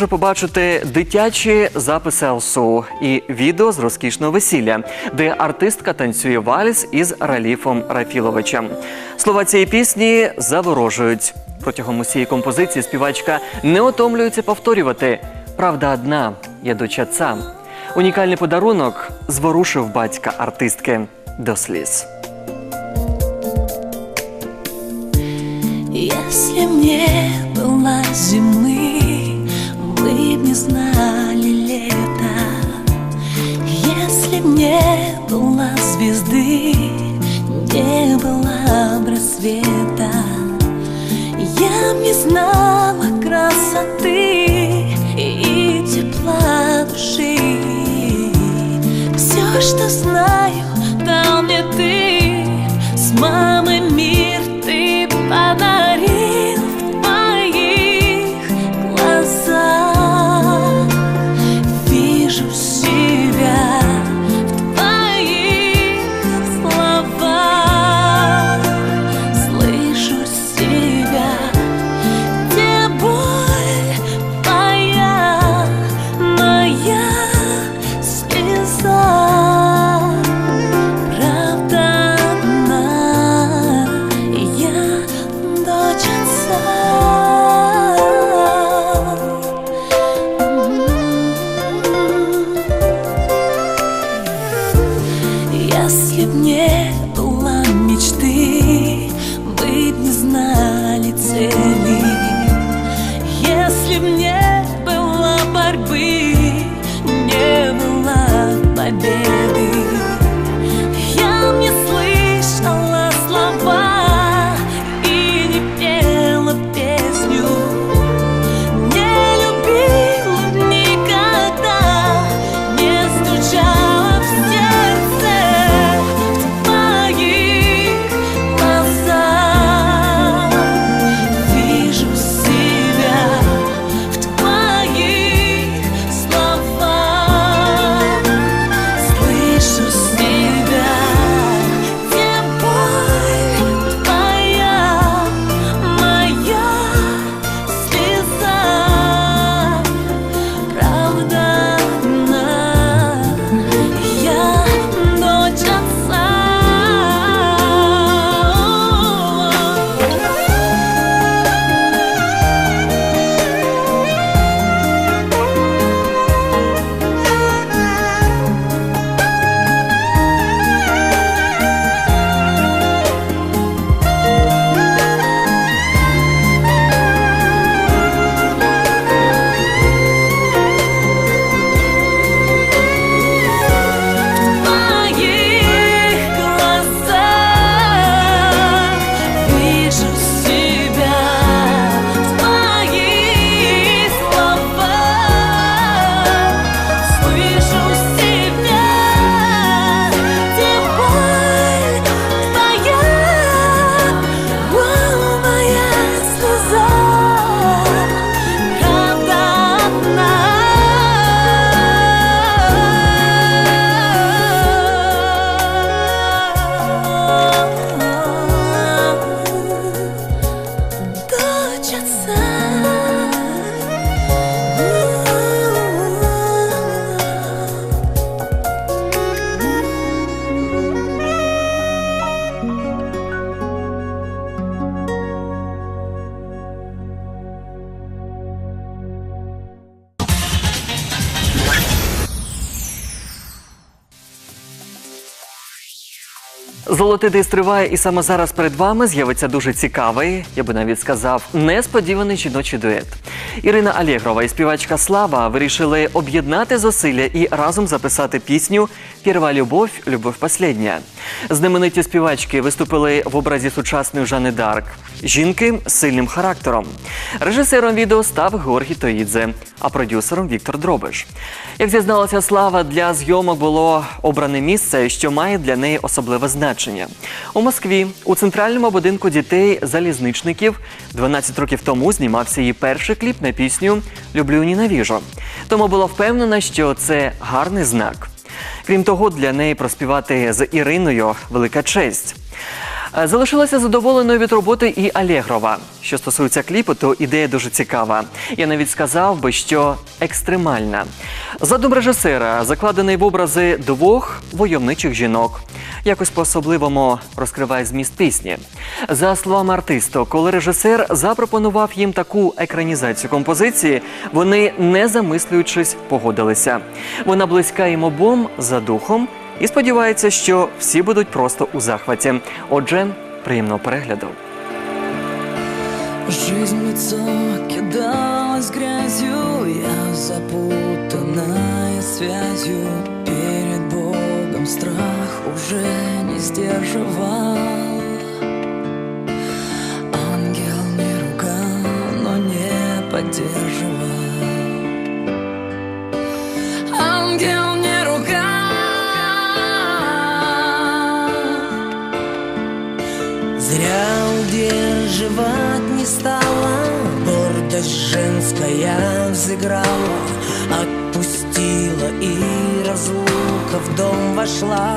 Може побачити дитячі записи ЛСУ і відео з розкішного весілля, де артистка танцює вальс із Раліфом Рафіловичем. Слова цієї пісні заворожують. Протягом усієї композиції співачка не отомлюється повторювати Правда одна, я дочь отца». Унікальний подарунок зворушив батька артистки до сліз. Если б Диск триває, і саме зараз перед вами з'явиться дуже цікавий, я би навіть сказав, несподіваний жіночий дует. Ірина Алєгрова і співачка Слава вирішили об'єднати зусилля і разом записати пісню Пірва любов, любов последня. Знамениті співачки виступили в образі сучасної Жани Дарк. Жінки з сильним характером. Режисером відео став Георгій Тоїдзе, а продюсером Віктор Дробиш. Як зізналася Слава, для зйомок було обране місце, що має для неї особливе значення. У Москві, у центральному будинку дітей залізничників, 12 років тому знімався її перший кліп на пісню Люблю ненавіжу. Тому була впевнена, що це гарний знак. Крім того, для неї проспівати з Іриною велика честь. Е, Залишилася задоволеною від роботи і Алєгрова. Що стосується кліпу, то ідея дуже цікава. Я навіть сказав би, що екстремальна. Задум режисера закладений в образи двох войовничих жінок. Якось по-особливому розкриває зміст пісні. За словами артисту, коли режисер запропонував їм таку екранізацію композиції, вони не замислюючись погодилися. Вона близька їм обом за духом і сподівається, що всі будуть просто у захваті. Отже, приємного перегляду. Жизнь лицо кидалась грязью Я запутанная связью Перед Богом страх уже не сдерживал Ангел не ругал, но не поддерживал взыграла Отпустила и разлука в дом вошла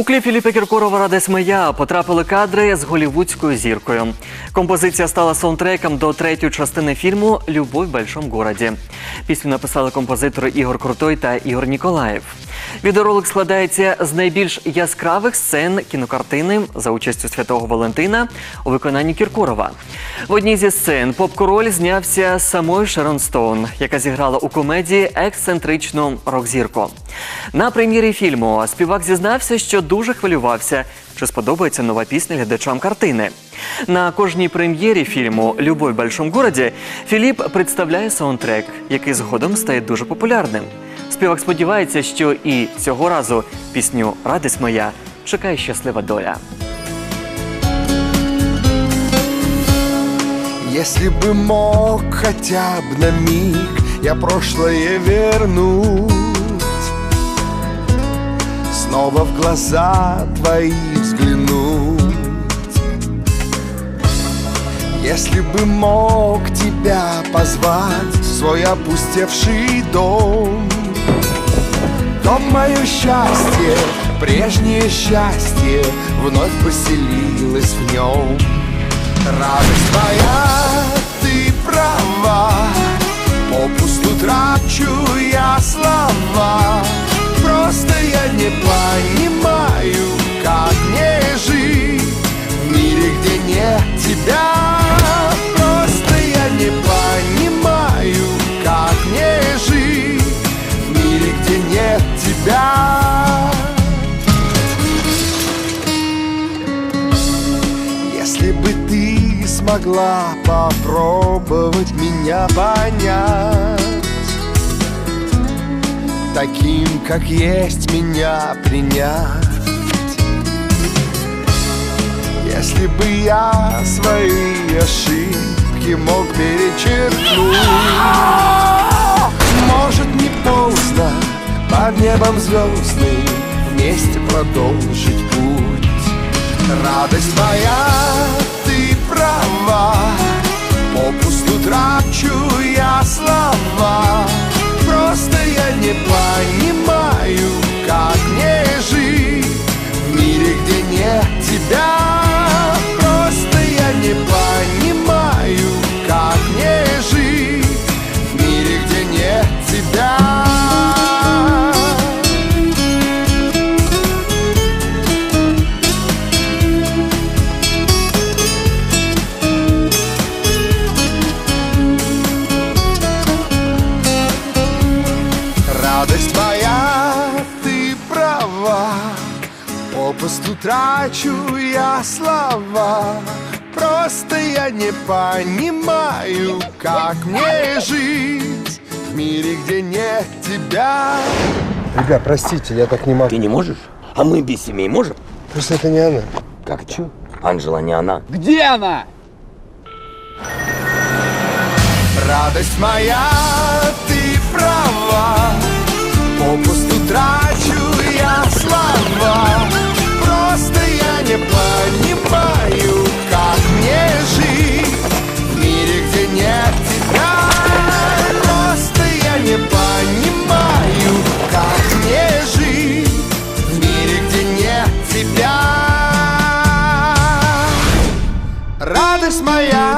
У кліп Філіпа Кіркорова Радесь моя потрапили кадри з голівудською зіркою. Композиція стала саундтреком до третьої частини фільму Любов в Большому городі. Пісню написали композитори Ігор Крутой та Ігор Ніколаєв. Відеоролик складається з найбільш яскравих сцен кінокартини за участю святого Валентина у виконанні Кіркорова. В одній зі сцен поп-король знявся з самою Шерон Стоун, яка зіграла у комедії ексцентричну рок-зірку. На прем'єрі фільму співак зізнався, що дуже хвилювався, чи сподобається нова пісня глядачам картини. На кожній прем'єрі фільму Любов в большом городі Філіп представляє саундтрек, який згодом стає дуже популярним Співак сподівається, що і цього разу пісню Радість моя чекає щаслива доля. Если бы мог хотя бы на миг я прошлое вернуть Снова в глаза твои взглянуть Если бы мог тебя позвать в свой опустевший дом То мое счастье, прежнее счастье Вновь поселилось в нем Радость моя, ты права Попусту трачу я слова. Просто я не понимаю, ты смогла попробовать меня понять. Таким, как есть, меня принять. Если бы я свои ошибки мог перечеркнуть. Может, не поздно под небом звездным Вместе продолжить путь. Радость моя, права Попусту трачу я слова Попусту трачу я слова Просто я не понимаю, как мне жить В мире, где нет тебя Ребят, простите, я так не могу. Ты не можешь? А мы без семей можем? Просто это не она. Как это? Анжела не она. Где она? Радость моя, Радость моя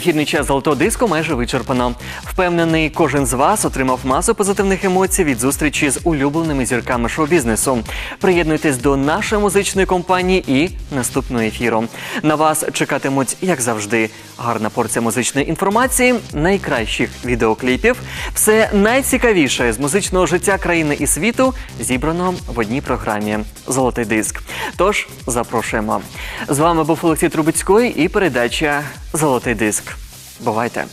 Ефірний час золотого диску майже вичерпано. Впевнений, кожен з вас отримав масу позитивних емоцій від зустрічі з улюбленими зірками шоу-бізнесу. Приєднуйтесь до нашої музичної компанії і наступного ефіру. На вас чекатимуть, як завжди, гарна порція музичної інформації, найкращих відеокліпів, все найцікавіше з музичного життя країни і світу зібрано в одній програмі Золотий диск. Тож запрошуємо. З вами був Олексій Трубецький і передача Золотий диск. Бувайте!